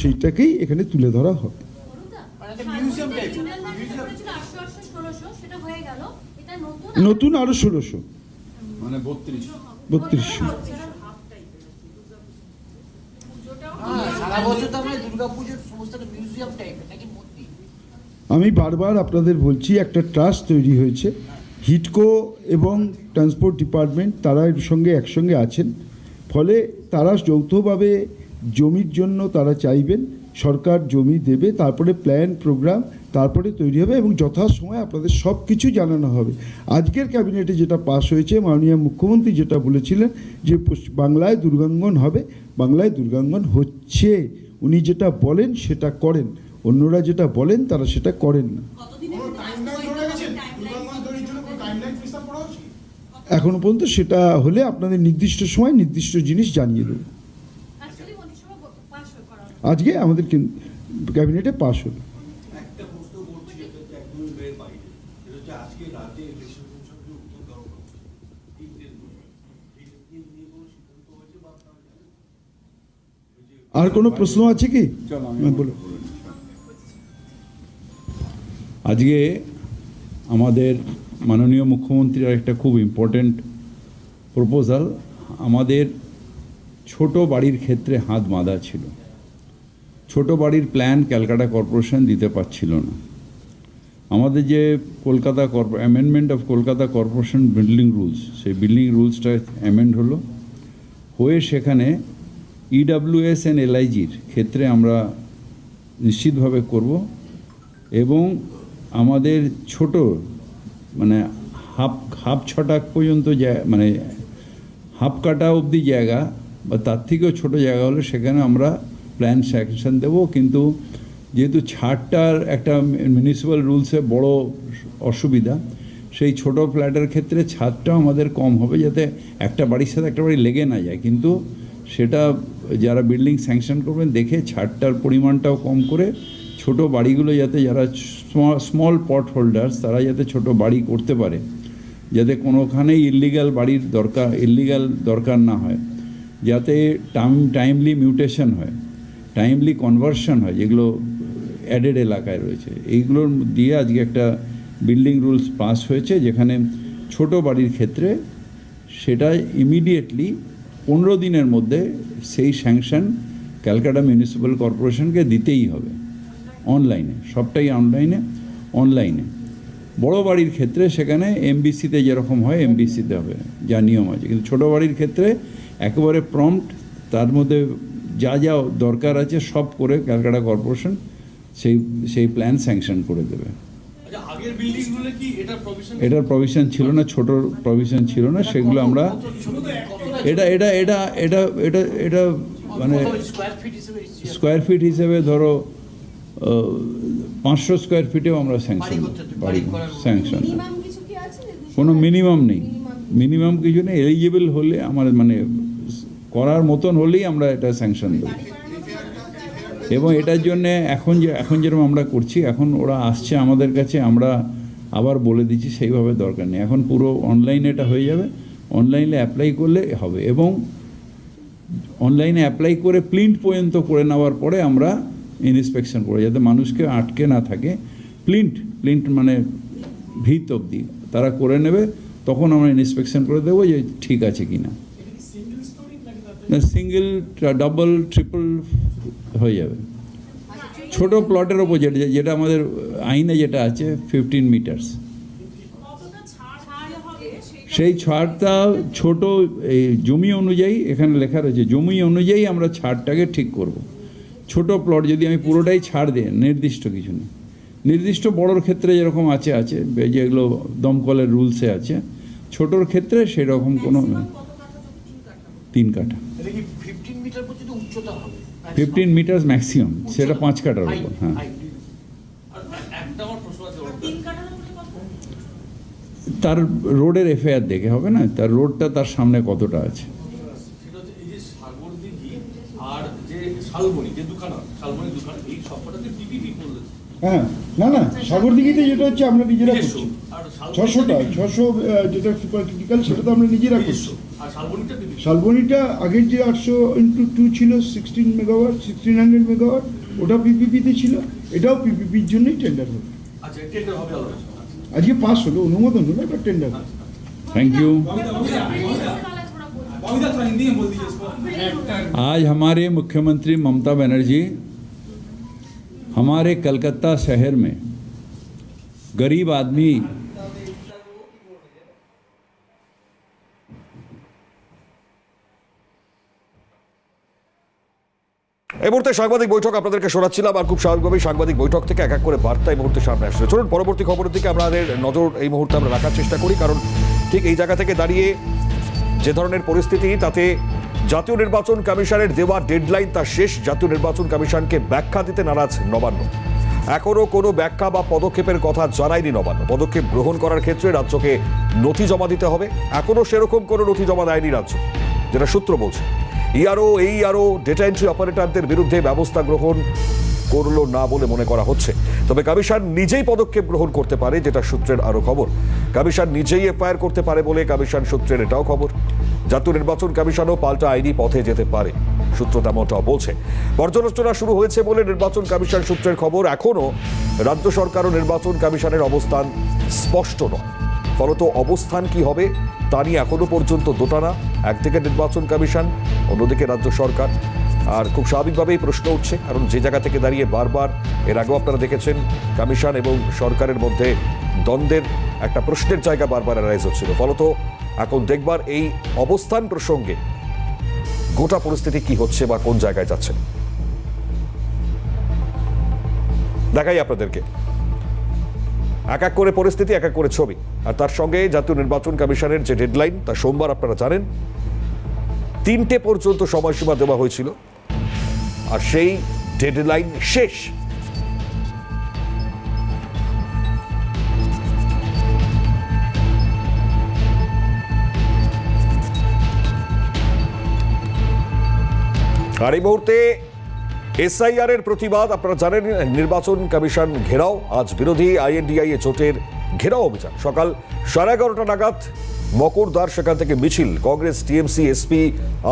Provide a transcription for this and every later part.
সেইটাকেই এখানে তুলে ধরা হবে মানে হয়ে এটা নতুন নতুন আরও ষোলোশো। মানে বত্রিশ। বত্রিশশো হ্যাঁ, আমি বারবার আপনাদের বলছি একটা ট্রাস্ট তৈরি হয়েছে। হিটকো এবং ট্রান্সপোর্ট ডিপার্টমেন্ট তারা এর সঙ্গে একসঙ্গে আছেন। ফলে তারা যৌথভাবে জমির জন্য তারা চাইবেন সরকার জমি দেবে তারপরে প্ল্যান প্রোগ্রাম তারপরে তৈরি হবে এবং যথাসময়ে আপনাদের সব কিছু জানানো হবে। আজকের ক্যাবিনেটে যেটা পাস হয়েছে মাননীয় মুখ্যমন্ত্রী যেটা বলেছিলেন যে বাংলায় দুর্গাঙ্গন হবে বাংলায় দুর্গাঙ্গন হচ্ছে। উনি যেটা বলেন সেটা করেন। অন্যরা যেটা বলেন তারা সেটা করেন না। এখনও পর্যন্ত সেটা হলে আপনাদের নির্দিষ্ট সময় নির্দিষ্ট জিনিস জানিয়ে দেবো অ্যাকচুয়ালি মন্ত্রিসভা পাস করা হলো। আজকে আমাদের কিন- ক্যাবিনেটে পাস হলো। আর কোনো প্রশ্ন আছে কি? হ্যাঁ, বলো। আজকে আমাদের মাননীয় মুখ্যমন্ত্রীর একটা খুব ইম্পর্ট্যান্ট প্রপোজাল আমাদের ছোট বাড়ির ক্ষেত্রে হাত বাঁধা ছিল। ছোট বাড়ির প্ল্যান ক্যালকাটা কর্পোরেশন দিতে পারছিল না। আমাদের যে Kolkata corpo amendment of Kolkata corporation building rules সেই বিল্ডিং রুলসটা অ্যামেন্ড হলো। হয়ে সেখানে ইডাব্লিউএস অ্যান্ড এলআইজির ক্ষেত্রে আমরা নিশ্চিতভাবে করব এবং আমাদের ছোট মানে হাফ হাফ ছটাক পর্যন্ত মানে হাফ কাটা অবধি জায়গা বা তার থেকেও ছোট জায়গা হলে সেখানে আমরা প্ল্যান স্যাংশন দেব, কিন্তু যেহেতু ছাড়টার একটা মিউনিসিপ্যাল রুলসে বড় অসুবিধা, সেই ছোট ফ্ল্যাটের ক্ষেত্রে ছাদটাও আমাদের কম হবে যাতে একটা বাড়ির সাথে একটা বাড়ি লেগে না যায়। কিন্তু সেটা যারা বিল্ডিং স্যাংশন করবেন, দেখে ছাদটার পরিমাণটাও কম করে ছোট বাড়িগুলো যাতে যারা স্মল পট হোল্ডার্স তারা যাতে ছোট বাড়ি করতে পারে, যাতে কোনোখানেই ইল্লিগাল বাড়ির দরকার ইল্লিগাল দরকার না হয়, যাতে টাইম টাইমলি মিউটেশন হয়। টাইমলি কনভার্সন হয়, যেগুলো অ্যাডেড এলাকায় রয়েছে। এইগুলোর দিয়ে আজকে একটা বিল্ডিং রুলস পাস হয়েছে, যেখানে ছোট বাড়ির ক্ষেত্রে সেটা ইমিডিয়েটলি পনেরো দিনের মধ্যে সেই স্যাংশন ক্যালকাটা মিউনিসিপ্যাল কর্পোরেশনকে দিতেই হবে। অনলাইনে সবটাই অনলাইনে অনলাইনে বড় বাড়ির ক্ষেত্রে সেখানে এমবিসিতে যেরকম হয় এমবিসিতে হবে, যা নিয়ম আছে। কিন্তু ছোটো বাড়ির ক্ষেত্রে একেবারে প্রম্পট তার মধ্যে যা যা দরকার আছে সব করে ক্যালকাটা কর্পোরেশন সেই সেই প্ল্যান স্যাংশন করে দেবে। আচ্ছা আগের বিল্ডিংগুলো কি এটা প্রভিশন এটার প্রভিশন ছিল না ছোট প্রভিশন ছিল না সেগুলো আমরা এটা এটা এটা এটা এটা এটা মানে স্কোয়ার ফিট হিসেবে ধরো পাঁচশো স্কোয়ার ফিটেও আমরা স্যাংশন স্যাংশন মিনিমাম কিছু কি আছে? কোনো মিনিমাম নেই। মিনিমাম কিছু নেই। এলিজিবল হলে আমার মানে করার মতন হলেই আমরা এটা স্যাংশন দেবো। এবং এটার জন্য এখন যে, এখন যেরকম আমরা করছি, এখন ওরা আসছে আমাদের কাছে, আমরা আবার বলে দিচ্ছি সেইভাবে দরকার নেই। এখন পুরো অনলাইনে এটা হয়ে যাবে অনলাইনে অ্যাপ্লাই করলে হবে। এবং অনলাইনে অ্যাপ্লাই করে প্রিন্ট পর্যন্ত করে নেওয়ার পরে আমরা ইনস্পেকশন করে যাতে মানুষকে আটকে না থাকে। প্রিন্ট প্রিন্ট মানে ভিত অবধি। তারা করে নেবে, তখন আমরা ইনস্পেকশন করে দেবো যে ঠিক আছে কি না সিঙ্গেল ডাবল ট্রিপল হয়ে যাবে। ছোট প্লটের ওপর যেটা যেটা আমাদের আইনে যেটা আছে ফিফটিন মিটার্স সেই ছাড়টা ছোট এই জমি অনুযায়ী এখানে লেখা রয়েছে জমি অনুযায়ী আমরা ছাড়টাকে ঠিক করব। ছোট প্লট যদি আমি পুরোটাই ছাড় দিই নির্দিষ্ট কিছু নেই। নির্দিষ্ট বড়োর ক্ষেত্রে যেরকম আছে আছে যেগুলো দমকলের রুলসে আছে ছোটোর ক্ষেত্রে সেরকম কোনো তিন কাঠা। ফিফটিন মিটার পর্যন্ত উচ্চতা হবে? ফিফটিন মিটার ম্যাক্সিমাম সেটা পাঁচ Height, উপর হ্যাঁ। তার রোডের এফআইআর দেখে হবে না? তার রোডটা তার সামনে কতটা আছে? হ্যাঁ না না সাগরদিঘিতে যেটা হচ্ছে আমরা নিজেরা। করছি। ছশোটা ছশো যেটা সুপার ক্রিটিক্যাল সেটা তো আমরা নিজেরা করছি। শালবনিটা নিজস্ব। শালবনিটা আগের যে আটশো ইন্টু টু ছিল sixteen megawatt sixteen hundred megawatt ওটা পিপিপিতে ছিল এটাও পিপিপির জন্যই টেন্ডার হবে আচ্ছা টেন্ডার হবে আলাদা আজকে পাস হলো অনুমোদন হলো এবার টেন্ডার হবে थैंक यू वाला थोड़ा बोलिए आज हमारे मुख्यमंत्री ममता बनर्जी हमारे कलकत्ता शहर में गरीब आदमी এই মুহূর্তে সাংবাদিক বৈঠক আপনাদেরকে শোনাচ্ছিলাম আর খুব স্বাভাবিকভাবেই সাংবাদিক বৈঠক থেকে এক এক করে বার্তা এই মুহূর্তে সামনে আসছে। চলুন, পরবর্তী খবরের দিকে আমাদের নজর এই মুহূর্তে আমরা রাখার চেষ্টা করি, কারণ ঠিক এই জায়গা থেকে দাঁড়িয়ে যে ধরনের পরিস্থিতি, তাতে জাতীয় নির্বাচন কমিশনের দেওয়া ডেডলাইন তার শেষ। জাতীয় নির্বাচন কমিশনকে ব্যাখ্যা দিতে নারাজ নবান্ন। এখনও কোনো ব্যাখ্যা বা পদক্ষেপের কথা জানায়নি নবান্ন। পদক্ষেপ গ্রহণ করার ক্ষেত্রে রাজ্যকে নথি জমা দিতে হবে। এখনও সেরকম কোনো নথি জমা দেয়নি রাজ্য, যেটা সূত্র বলছে। ইআরও এই আরও ডেটা এন্ট্রি অপারেটরদের বিরুদ্ধে ব্যবস্থা গ্রহণ করল না বলে মনে করা হচ্ছে। তবে কমিশন নিজেই পদক্ষেপ গ্রহণ করতে পারে, যেটা সূত্রের আরও খবর। কমিশন নিজেই এফআইআর করতে পারে বলে কমিশন সূত্রের এটাও খবর। জাতীয় নির্বাচন কমিশনও পাল্টা আইনি পথে যেতে পারে, সূত্র তেমনটাও বলছে। পর্যালোচনা শুরু হয়েছে বলে নির্বাচন কমিশন সূত্রের খবর। এখনও রাজ্য সরকার ও নির্বাচন কমিশনের অবস্থান স্পষ্ট নয়। ফলত অবস্থান কি হবে, তা নিয়ে এখনও পর্যন্ত দোটানা। একদিকে নির্বাচন কমিশন, অন্যদিকে রাজ্য সরকার। আর খুব স্বাভাবিকভাবেই প্রশ্ন উঠছে, কারণ যে জায়গা থেকে দাঁড়িয়ে বারবার, এর আগেও আপনারা দেখেছেন, কমিশন এবং সরকারের মধ্যে দ্বন্দ্বের একটা প্রশ্নের জায়গা বারবার অ্যারাইজ হচ্ছিল। ফলত এখন দেখবার এই অবস্থান প্রসঙ্গে গোটা পরিস্থিতি কি হচ্ছে বা কোন জায়গায় যাচ্ছে দেখাই আপনাদেরকে। এক এক করে পরিস্থিতি, এক এক করে ছবি। আর তার সঙ্গে জাতীয় নির্বাচন কমিশনের যে ডেডলাইন তা সোমবার আপনারা জানেন, তিনটে পর্যন্ত সময়সীমা দেওয়া হয়েছিল। আর সেই ডেডলাইন শেষ। আর এই মুহূর্তে এসআইআর এর প্রতিবাদ, আপনারা জানেন, নির্বাচন কমিশন ঘেরাও, আজ বিরোধী আইএনডিআই জোটের ঘেরাও অভিযান। সকাল সাড়ে এগারোটা নাগাদ মকরদ্বার, সেখান থেকে মিছিল। Congress, TMC, SP,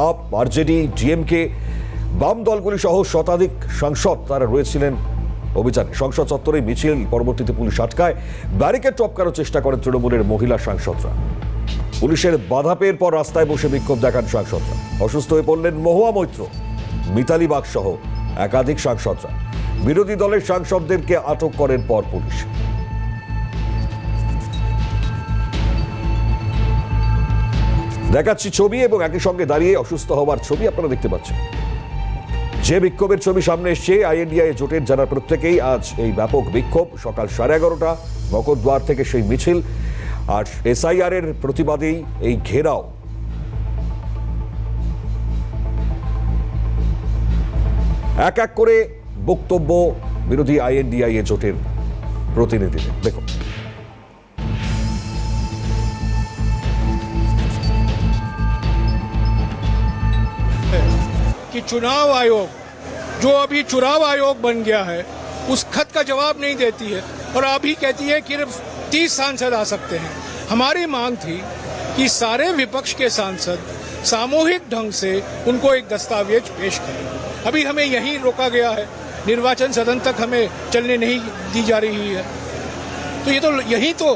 AAP, RJD, DMK, বাম দলগুলি সহ শতাধিক সাংসদ তারা রয়েছিলেন অভিযানে। সংসদ চত্বরে মিছিল, পরবর্তীতে পুলিশ আটকায়। ব্যারিকেড টপকানোর চেষ্টা করেন তৃণমূলের মহিলা সাংসদরা। পুলিশের বাধা পেয়ের পর রাস্তায় বসে বিক্ষোভ দেখান সাংসদরা। অসুস্থ হয়ে পড়লেন মহুয়া মৈত্র, মিতালি বাগ সহ একাধিক সাংসদরা। বিরোধী দলের সাংসদদেরকে আটক করেন পর পুলিশ। দেখাচ্ছি ছবি এবং একই সঙ্গে দাঁড়িয়ে অসুস্থ হওয়ার ছবি আপনারা দেখতে পাচ্ছেন। যে বিক্ষোভের ছবি সামনে এসছে, আইএনডিআই জোটের যারা প্রত্যেকেই আজ এই ব্যাপক বিক্ষোভ। সকাল সাড়ে এগারোটা মকরদ্বার থেকে সেই মিছিল। আর এসআইআর এর প্রতিবাদেই এই ঘেরাও। এক এক করে বক্তব্য বিরোধী আইএনডিআই এ জোটের প্রতিনিধিদের দেখুন कि चुनाव आयोग जो अभी चुनाव आयोग बन गया है उस खत का जवाब नहीं देती है और अभी कहती है कि सिर्फ तीस सांसद आ सकते हैं हमारी मांग थी कि सारे विपक्ष के सांसद सामूहिक ढंग से उनको एक दस्तावेज पेश करें अभी हमें यहीं रोका गया है। निर्वाचन सदन तक हमें चलने नहीं दी जा रही है। तो ये तो यही तो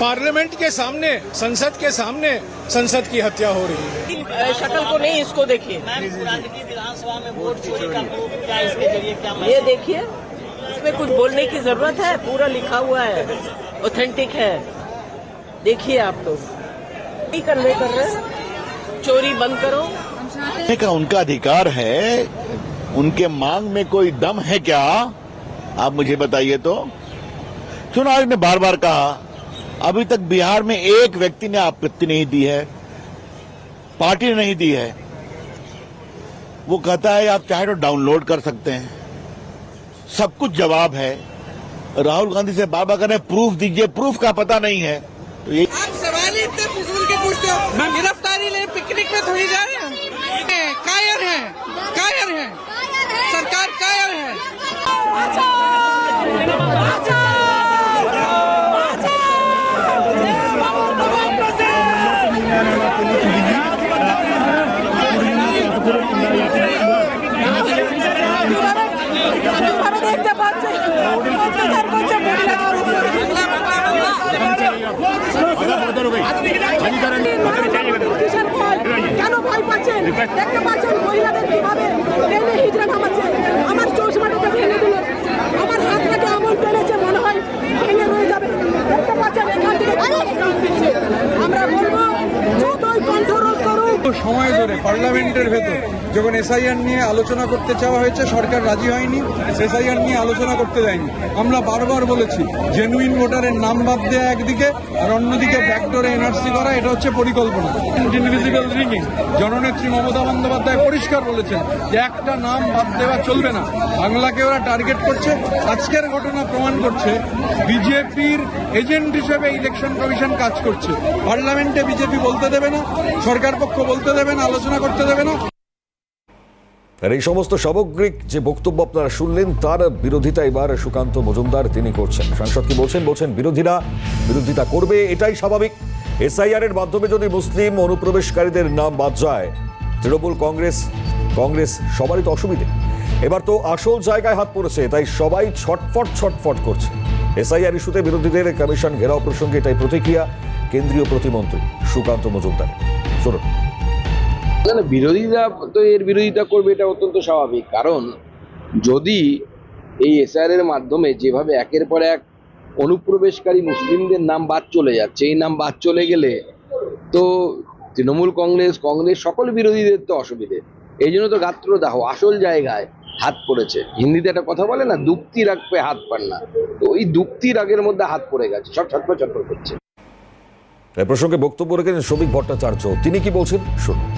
पार्लियामेंट के सामने संसद के सामने संसद की हत्या हो रही है। शक्ल को नहीं इसको देखिए। विधानसभा में वोट चोरी का क्या इसके ज़रिए क्या ये देखिए इसमें कुछ बोलने की ज़रूरत है पूरा लिखा हुआ है ऑथेंटिक है। देखिए आप लोग नहीं कर रहे चोरी बंद करो। का उनका अधिकार है, उनके मांग में कोई दम है क्या? आप मुझे बताइए तो। चुनाव आयोग ने बार बार कहा? अभी तक बिहार में एक व्यक्ति ने आपत्ति नहीं दी है, पार्टी ने नहीं दी है। वो कहता है, आप चाहे तो डाउनलोड कर सकते हैं। सब कुछ जवाब है। राहुल गांधी से बाबा बार कह रहे प्रूफ दीजिए, प्रूफ का पता नहीं है। तो ये आप सवाल ही इतने फिजूल के पूछते हो। गिरफ्तारी ले पिकनिक में थोड़ी जा रहे কেন ভয় পাচ্ছেন? দেখতে পাচ্ছেন মহিলাদের কীভাবে ট্রেনে হিজড়া নামাচ্ছে? আমার চৌষ মানে এসআইআর নিয়ে আলোচনা করতে চাওয়া হয়েছে সরকার রাজি হয়নি এসআইআর নিয়ে আলোচনা করতে দেয়নি। আমরা বারবার বলেছি জেনুইন ভোটারের নাম বাদ দেওয়া একদিকে আর অন্যদিকে ব্যাকডোরে এনআরসি করা এটা হচ্ছে পরিকল্পনা। ইনভিজিবল রিগিং জননেত্রী মমতা বন্দ্যোপাধ্যায় পরিষ্কার বলেছেন যে একটা নাম বাদ দেওয়া চলবে না। বাংলাকে ওরা টার্গেট করছে। আজকের ঘটনা প্রমাণ করছে বিজেপির এজেন্ট হিসেবে ইলেকশন কমিশন কাজ করছে। পার্লামেন্টে বিজেপি বলতে দেবে না সরকার পক্ষ বলতে দেবে না আলোচনা করতে দেবে না। আর এই সমস্ত সামগ্রিক যে বক্তব্য আপনারা শুনলেন, তার বিরোধিতা এবার সুকান্ত মজুমদার তিনি করছেন। সাংসদ কি বলছেন? বলছেন, বিরোধীরা বিরোধিতা করবে, এটাই স্বাভাবিক। এসআইআর এর মাধ্যমে যদি মুসলিম অনুপ্রবেশকারীদের নাম বাদ যায়, তৃণমূল কংগ্রেস কংগ্রেস সবারই তো অসুবিধে। এবার তো আসল জায়গায় হাত পড়েছে, তাই সবাই ছটফট ছটফট করছে। এসআইআর ইস্যুতে বিরোধীদের কমিশন ঘেরাও প্রসঙ্গে এটাই প্রতিক্রিয়া, কেন্দ্রীয় প্রতিমন্ত্রী সুকান্ত মজুমদার শুনুন। না না, বিরোধীরা তো এর বিরোধিতা করবে, এটা অত্যন্ত স্বাভাবিক। কারণ যদি এই এসআর এর মাধ্যমে যেভাবে একের পর এক অনুপ্রবেশকারী মুসলিমদের নাম বাদ চলে যাচ্ছে, এই নাম বাদ চলে গেলে তো তৃণমূল কংগ্রেস কংগ্রেস সকল বিরোধীদের তো অসুবিধে। এই জন্য তো গাত্রদাহ, আসল জায়গায় হাত পড়েছে। হিন্দিতে একটা কথা বলে না, দুক্তি রাখবে, হাত পান না। তো ওই দুক্তি রাগের মধ্যে হাত পড়ে গেছে, সব ছটফট ছটফট করছে। এ প্রসঙ্গে বক্তব্য রেখেছেন শ্রমিক ভট্টাচার্য। তিনি কি বলছেন? শুনুন।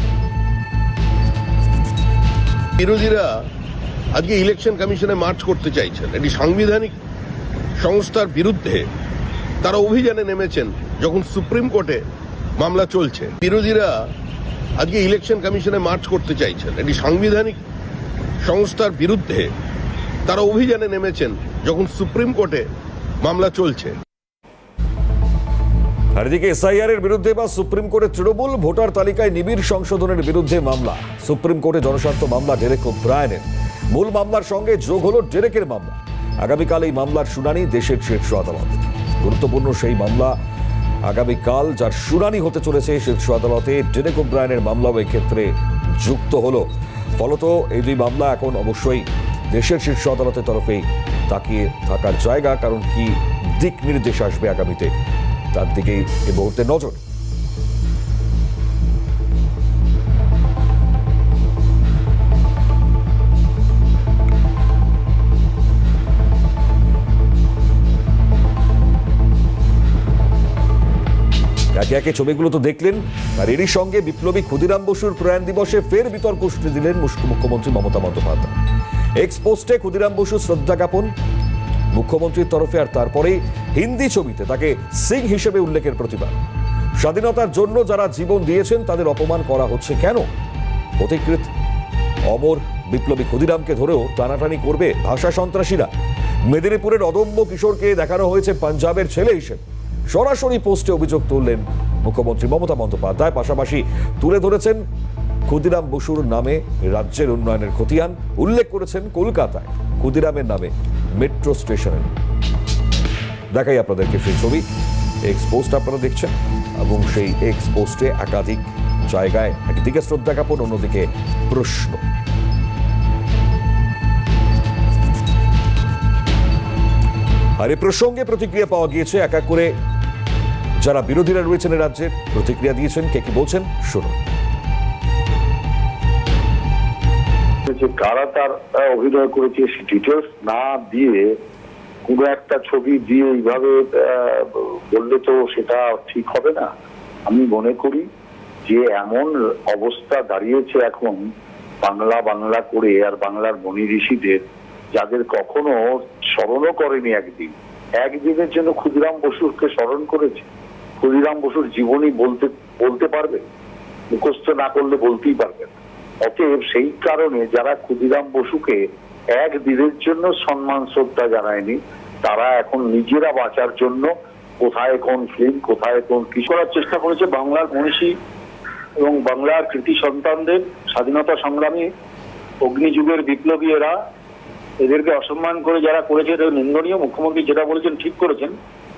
বিরোধীরা আজকে ইলেকশন কমিশনে মার্চ করতে চাইছেন। এটি সাংবিধানিক সংস্থার বিরুদ্ধে তারা অভিযানে নেমেছেন যখন সুপ্রিম কোর্টে মামলা চলছে। বিরোধীরা আজকে ইলেকশন কমিশনে মার্চ করতে চাইছেন। এটি সাংবিধানিক সংস্থার বিরুদ্ধে তারা অভিযানে নেমেছেন যখন সুপ্রিম কোর্টে মামলা চলছে। আর এসআইআর এর বিরুদ্ধে বা সুপ্রিম কোর্টে তৃণমূল ভোটার তালিকায় নিবিড় সংশোধনের বিরুদ্ধে মামলা। সুপ্রিম কোর্টে জনস্বার্থ মামলা ডেরেক ব্রায়নের মূল মামলার সঙ্গে যোগ হলো ডেরেকের মামলা। আগামীকাল এই মামলার শুনানি দেশের শীর্ষ আদালত। গুরুত্বপূর্ণ সেই মামলা আগামীকাল যার শুনানি হতে চলেছে শীর্ষ আদালতে ডেরেক ব্রায়নের মামলাও ক্ষেত্রে যুক্ত হলো। ফলত এই দুই মামলা এখন অবশ্যই দেশের শীর্ষ আদালতের তরফেই তাকিয়ে থাকার জায়গা, কারণ কি দিক নির্দেশ আসবে আগামীতে। তার দিকেই এই মুহূর্তে নজর। একে একে ছবিগুলো তো দেখলেন, আর এরই সঙ্গে বিপ্লবী ক্ষুদিরাম বসুর প্রয়াণ দিবসে ফের বিতর্ক উস্কে দিলেন মুখ্য- মুখ্যমন্ত্রী মমতা বন্দ্যোপাধ্যায়। এক্স পোস্টে ক্ষুদিরাম বসু শ্রদ্ধা জ্ঞাপন মুখ্যমন্ত্রীর তরফে আর তারপরেই হিন্দি ছবিতে তাকে সিং হিসেবে উল্লেখের প্রতিবাদ। স্বাধীনতার জন্য যারা জীবন দিয়েছেন, তাদের অপমান করা হচ্ছে কেন? অতিকৃত অমর বিপ্লবী ক্ষুদিরামকে ধরেও টানাটানি করবে ভাষা সন্ত্রাসীরা। মেদিনীপুরের অদম্য কিশোরকে দেখানো হয়েছে পাঞ্জাবের ছেলে হিসেবে। সরাসরি পোস্টে অভিযোগ তুললেন মুখ্যমন্ত্রী মমতা বন্দ্যোপাধ্যায়। পাশাপাশি তুলে ধরেছেন ক্ষুদিরাম বসুর নামে রাজ্যের উন্নয়নের খতিয়ান। উল্লেখ করেছেন কলকাতায় ক্ষুদিরামের নামে। মেট্রো স্টেশনের দেখাই আপনাদেরকে সেই ছবি এক্স পোস্ট আপনারা দেখছেন, এবং সেই এক্স পোস্টে একাধিক জায়গায় একদিকে শ্রদ্ধা জ্ঞাপন, অন্যদিকে প্রশ্ন। আর এ প্রসঙ্গে প্রতিক্রিয়া পাওয়া গিয়েছে, এক এক করে যারা বিরোধীরা রয়েছেন রাজ্যে প্রতিক্রিয়া দিয়েছেন, কে কি বলছেন, শুনুন। যে কারা তার অভিনয় করেছে সে ডিটেলস না দিয়ে কোনো একটা ছবি দিয়ে এইভাবে বললে তো সেটা ঠিক হবে না। আমি মনে করি যে এমন অবস্থা দাঁড়িয়েছে এখন বাংলা বাংলা করে আর বাংলার মনি ঋষিদের, যাদের কখনো স্মরণও করেনি একদিন। একদিনের জন্য ক্ষুদিরাম বসুকে স্মরণ করেছে। ক্ষুদিরাম বসুর জীবনী বলতে বলতে পারবে? মুখস্থ না করলে বলতেই পারবে না। অতএব সেই কারণে যারা ক্ষুদিরাম বসুকে এক দিনের জন্য সম্মান শ্রদ্ধা জানায়নি, তারা এখন নিজেরা বাঁচার জন্য কোথায় কোন ফিল্ম কোথায় কোন কি করার চেষ্টা করেছে বাংলার মনীষী এবং বাংলার কৃতি সন্তানদের স্বাধীনতা সংগ্রামী অগ্নিযুগের বিপ্লবী এরা। এদেরকে অসম্মান করে যারা করেছে এটা নিন্দনীয় মুখ্যমন্ত্রী যেটা বলেছেন ঠিক করেছেন।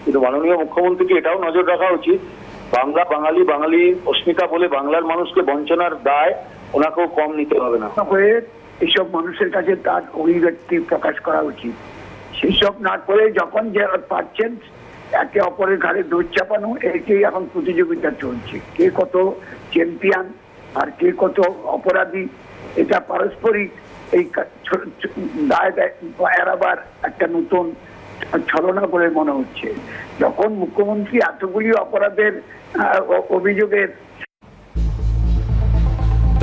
কিন্তু মাননীয় মুখ্যমন্ত্রীকে এটাও নজর রাখা উচিত। বাংলা বাঙালি বাঙালি অস্মিতা বলে বাংলার মানুষকে বঞ্চনার দায় ওনাকেও কম নিতে হবে না। হয়ে এসব মানুষের কাছে তার অভিব্যক্তি প্রকাশ করা উচিত। সেসব না করে যখন যে পাচ্ছেন একে অপরের ঘাড়ে দোষ চাপানো এটাই এখন প্রতিযোগিতা চলছে। কে কত চ্যাম্পিয়ন আর কে কত অপরাধী, এটা পারস্পরিক এই দায় একটা নতুন ছলনা বলে মনে হচ্ছে। যখন মুখ্যমন্ত্রী এতগুলি অপরাধের অভিযোগের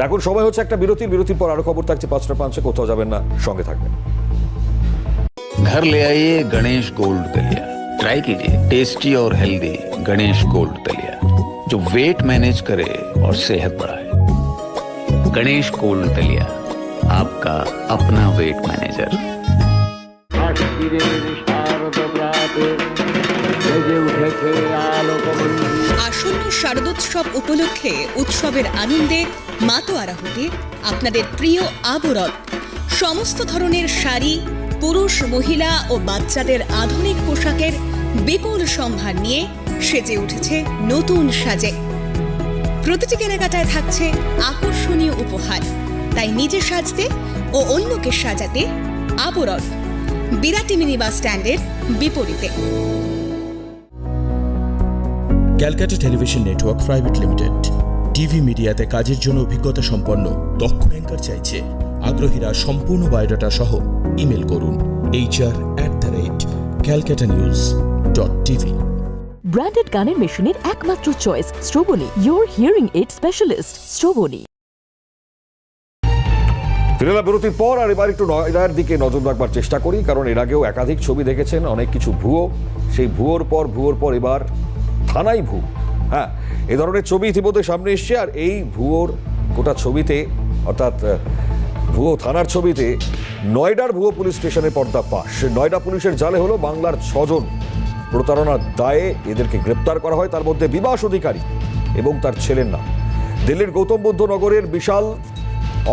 এখন সময় হচ্ছে একটা বিরতির বিরতির পর আরো খবর থাকছে পাঁচটা পাঁচে কোথাও যাবেন না সঙ্গে থাকবেন घर ले आइए गणेश गोल्ड दलिया ट्राई कीजिए टेस्टी और हेल्दी गणेश गोल्ड दलिया जो वेट मैनेज करे और सेहत बढ़ाए गणेश गोल्ड दलिया आपका अपना वेट मैनेजर আসন্ন শারদোৎসব উপলক্ষে উৎসবের আনন্দে মাতোয়ারা হতে আপনাদের প্রিয় আবরণ। সমস্ত ধরনের শাড়ি, পুরুষ, মহিলা ও বাচ্চাদের আধুনিক পোশাকের বিপুল সম্ভার নিয়ে সেজে উঠেছে নতুন সাজে। প্রতিটি কেনাকাটায় থাকছে আকর্ষণীয় উপহার। তাই নিজে সাজতে ও অন্যকে সাজাতে আবরণ। বিরাটি মিনি বাস স্ট্যান্ডের বিপরীতে। Calcutta television network private limited. TV মিডিয়াতে কাজের জন্য অভিজ্ঞতা সম্পন্ন দক্ষ অ্যাঙ্কার চাইছে। আগ্রহীরা সম্পূর্ণ বায়োডাটা সহ ইমেল করুন। HR at the rate Calcutta news dot TV branded গানের মেশিনের একমাত্র চয়েস স্ট্রোবনি ইয়োর হিয়ারিং এইড স্পেশালিস্ট স্ট্রোবনি ফিরেলা বিরতির পর আর এবার একটু নয়ডার দিকে নজর রাখবার চেষ্টা করি কারণ এর আগেও একাধিক ছবি দেখেছেন অনেক কিছু ভুয়ো। সেই ভুয়োর পর ভুয়োর পর এবার থানাই ভু। হ্যাঁ এ ধরনের ছবি ইতিমধ্যে সামনে এসছে আর এই ভুয়োর গোটা ছবিতে, অর্থাৎ ভুয়ো থানার ছবিতে নয়ডার ভুয়ো পুলিশ স্টেশনে পর্দা ফাঁস নয়ডা পুলিশের জালে হলো বাংলার ছজন প্রতারণার দায়ে এদেরকে গ্রেপ্তার করা হয়। তার মধ্যে বিবাস অধিকারী এবং তার ছেলের নাম। দিল্লির গৌতম বুদ্ধ নগরের বিশাল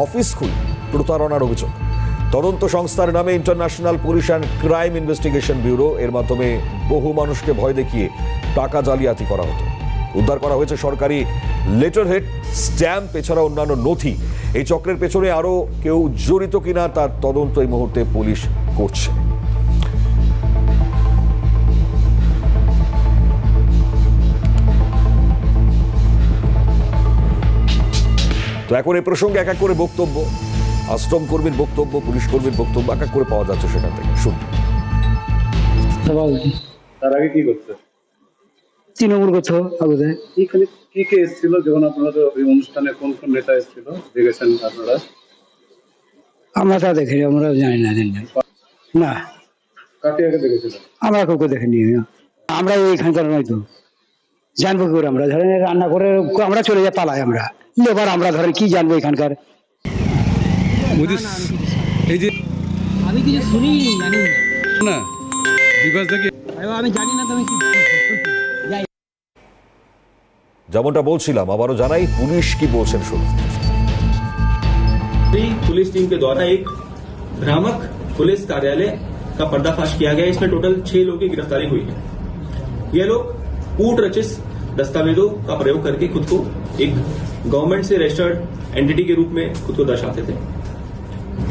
অফিস খুন, প্রতারণার অভিযোগ। তদন্ত সংস্থার নামে international police and crime investigation bureau, এর মাধ্যমে বহু মানুষকে ভয় দেখিয়ে টাকা জালিয়াতি করা হতো। উদ্ধার করা হয়েছে সরকারি লেটার হেড স্ট্যাম্প এছাড়া অন্যান্য নথি। এই চক্রের পেছনে আরও কেউ জড়িত কিনা তার তদন্ত এই মুহূর্তে পুলিশ করছে। তো এখন এই প্রসঙ্গে এক এক করে বক্তব্য। আশ্রম কর্মীর বক্তব্য পুলিশ কর্মীর বক্তব্য এক এক করে পাওয়া যাচ্ছে সেখান থেকে। শুনুন। তার আগে কি করতে তৃণমূল এখানে কি কে এসেছিল? যখন আপনাদের ওই অনুষ্ঠানে কোন কোন নেতা এসেছিল? দেখেছেন আপনারা। আমরা তা দেখিনি আমরা জানি না জানি না। কাকে আগে দেখেছিলেন আমরা কাউকে দেখিনি আমরা এইখানকার নয় তো। জানব কি করে আমরা? ধরেন রান্না করে আমরা চলে যাই পালাই আমরা। লেবার আমরা ধরেন কি জানব এখানকার? এই যে আমি কিছু শুনি জানি না বিকাশ দাকে আমি জানি না তুমি কি যেমনটা বলছিলাম আবারও জানাই পুলিশ কি বলছেন শুনুন पुलिस टीम के द्वारा एक भ्रामक पुलिस कार्यालय का पर्दाफाश किया गया इसमें टोटल छह लोगों की गिरफ्तारी हुई है ये लोग कूट रचित दस्तावेजों का प्रयोग करके खुद को एक गवर्नमेंट से रजिस्टर्ड एंटिटी के रूप में खुद को दर्शाते थे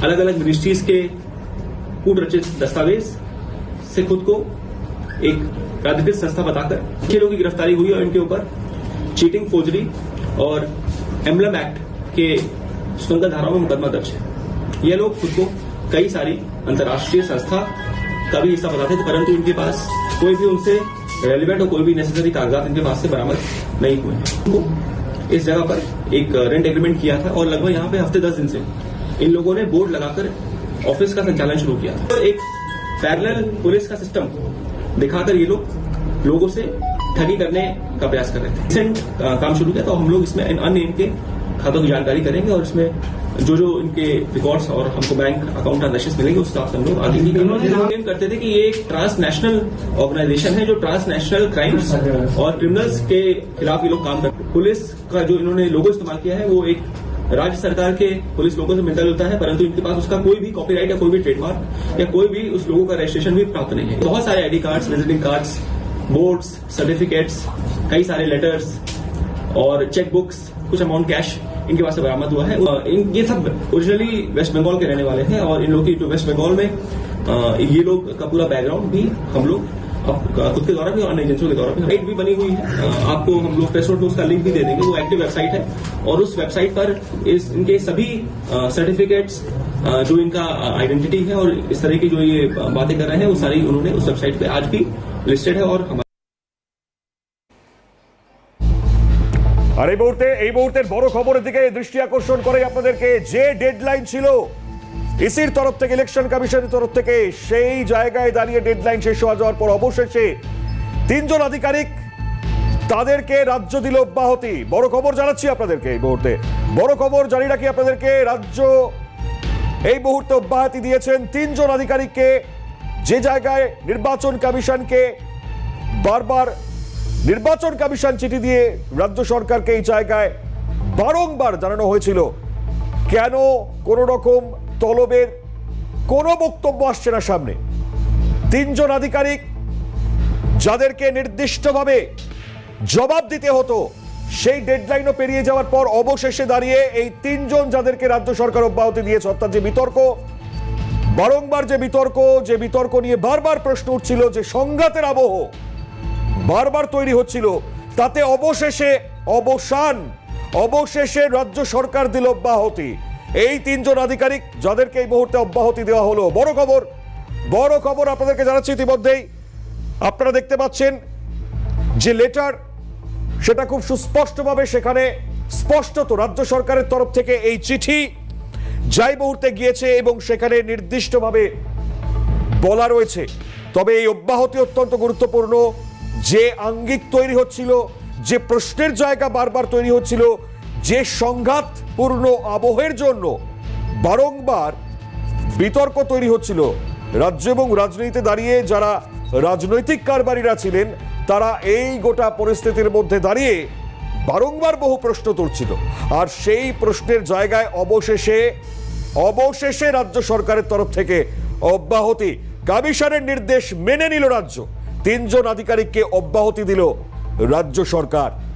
अलग अलग मिनिस्ट्रीज के कूट रचित दस्तावेज़ से खुद को एक प्राधिकृत संस्था बताकर लोगों की गिरफ्तारी हुई और इनके ऊपर चीटिंग फोर्जरी और एम्बलम एक्ट के सुंदर धाराओं में मुकदमा दर्ज है। ये लोग खुद को कई सारी अंतर्राष्ट्रीय संस्था का भी हिस्सा बताते थे, परंतु इनके पास कोई भी उनसे रेलिवेंट और कोई भी नेसेसरी कागजात इनके पास से बरामद नहीं हुए। इस जगह पर एक रेंट एग्रीमेंट किया था और लगभग यहाँ पे हफ़्ते दस दिन से इन लोगों ने बोर्ड लगाकर ऑफ़िस का संचालन शुरू किया। और एक पैरेलल पुलिस का सिस्टम दिखाकर ये लोग लोगों से ठगी करने का प्रयास कर रहे थे। रिसेंट काम शुरू किया तो हम लोग इसमें इन अन्य इनके खातों की जानकारी करेंगे और इसमें जो जो इनके रिकॉर्ड्स और हमको बैंक अकाउंट ट्रांजेक्शन मिलेंगे उस हिसाब से हम लोग आगे की क्लेम करते थे कि ये एक ट्रांस नेशनल ऑर्गेनाइजेशन है जो ट्रांस नेशनल क्राइम्स और क्रिमिनल्स के खिलाफ ये लोग काम करते हैं। पुलिस का जो इन्होंने लोगो इस्तेमाल किया है वो एक राज्य सरकार के पुलिस लोगों से मिलता जुलता है, परंतु इनके पास उसका कोई भी कॉपीराइट या कोई भी ट्रेडमार्क या कोई भी उस लोगों का रजिस्ट्रेशन भी प्राप्त नहीं है। बहुत सारे ID cards visiting cards boards certificates कई सारे लेटर्स और चेक बुक्स कुछ अमाउंट कैश इनके पास से बरामद हुआ है। इन, ये सब ओरिजिनली वेस्ट बंगाल के रहने वाले हैं और इन लोग की जो वेस्ट बंगाल में ये लोग का पूरा बैकग्राउंड भी हम लोग खुद के द्वारा भी और अन्य एजेंसियों के द्वारा भी साइट भी बनी हुई है अ, आपको हम लोग प्रेस नोट में उसका लिंक भी दे देंगे वो एक्टिव वेबसाइट है और उस वेबसाइट पर इस इनके सभी सर्टिफिकेट्स जो इनका आइडेंटिटी है और इस तरह की जो ये बातें कर रहे हैं वो सारी उन्होंने उस वेबसाइट पे आज भी लिस्टेड है और हमारे আর এই মুহূর্তে এই মুহূর্তের বড় খবরের দিকে দৃষ্টি আকর্ষণ করে আপনাদেরকে যে ডেডলাইন ছিল ইসির তরফ থেকে, ইলেকশন কমিশনের তরফ থেকে সেই জায়গায় দাঁড়িয়ে ডেডলাইন শেষ হওয়া যাওয়ার পর অবশেষে তিনজন আধিকারিক তাদেরকে রাজ্য দিল অব্যাহতি। বড় খবর জানাচ্ছি আপনাদেরকে এই মুহূর্তে। বড় খবর জানি রাখি আপনাদেরকে, রাজ্য এই মুহূর্তে অব্যাহতি দিয়েছেন তিনজন আধিকারিককে। যে জায়গায় নির্বাচন কমিশনকে বারবার নির্বাচন কমিশন চিঠি দিয়ে রাজ্য সরকারকে এই জায়গায় বারংবার জানানো হয়েছিল, কেন কোনো রকম তলবের কোনো বক্তব্য আসছে না সামনে। তিনজন আধিকারিক যাদেরকে নির্দিষ্টভাবে জবাব দিতে হতো, সেই ডেডলাইনও পেরিয়ে যাওয়ার পর অবশেষে দাঁড়িয়ে এই তিনজন যাদেরকে রাজ্য সরকার অব্যাহতি দিয়েছে, অর্থাৎ যে বিতর্ক, বারংবার যে বিতর্ক যে বিতর্ক নিয়ে বারবার প্রশ্ন উঠছিল, যে সংঘাতের আবহ বারবার তৈরি হচ্ছিল, তাতে অবশেষে অবসান, অবশেষে রাজ্য সরকার দিল অব্যাহতি। এই তিনজন আধিকারিক যাদেরকে এই মুহূর্তে অব্যাহতি দেওয়া হলো। বড় খবর বড় খবর আপনাদেরকে জানাচ্ছি ইতিমধ্যেই। আপনারা দেখতে পাচ্ছেন যে লেটার, সেটা খুব সুস্পষ্টভাবে সেখানে স্পষ্টত রাজ্য সরকারের তরফ থেকে এই চিঠি যাই মুহূর্তে গিয়েছে এবং সেখানে নির্দিষ্টভাবে বলা রয়েছে। তবে এই অব্যাহতি অত্যন্ত গুরুত্বপূর্ণ। যে আঙ্গিক তৈরি হচ্ছিল, যে প্রশ্নের জায়গা বারবার তৈরি হচ্ছিল যে সংঘাতপূর্ণ আবহের জন্য বারংবার বিতর্ক তৈরি হচ্ছিল। রাজ্য এবং রাজনীতিতে দাঁড়িয়ে যারা রাজনৈতিক কারবারিরা ছিলেন, তারা এই গোটা পরিস্থিতির মধ্যে দাঁড়িয়ে বারংবার বহু প্রশ্ন তুলছিল। আর সেই প্রশ্নের জায়গায় অবশেষে অবশেষে রাজ্য সরকারের তরফ থেকে অব্যাহতি, কমিশনের নির্দেশ মেনে নিল রাজ্য। তিনজন আধিকারিককে অব্যাহতি দিল রাজ্য সরকার।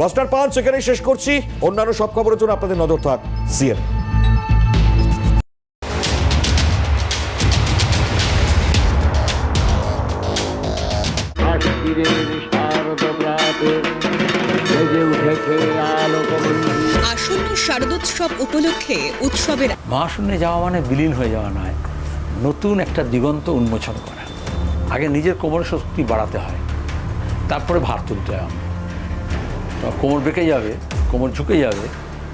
মাস্টার পাঁচ এখানেই শেষ করছি। অন্যান্য সব খবরের জন্য আপনাদের নজর থাক সিএন। আসন্ন শারদোৎসব উপলক্ষে উৎসবের মহাশূন্যে যাওয়া মানে বিলীন হয়ে যাওয়া নয় নতুন একটা দিগন্ত উন্মোচন করা। আগে নিজের কোমর শক্তি বাড়াতে হয় তারপরে ভার তুলতে হয় কোমর বেঁকে যাবে, কোমর ঝুঁকে যাবে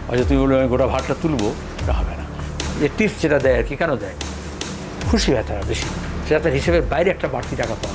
হয়তো তুমি বলবে আমি গোটা ভাতটা তুলবো এটা হবে না। যে টিপস যেটা দেয় আর কি, কেন দেয়? খুশি হয় তারা বেশি। সেটা তার হিসেবের বাইরে একটা বাড়তি টাকা পাওয়া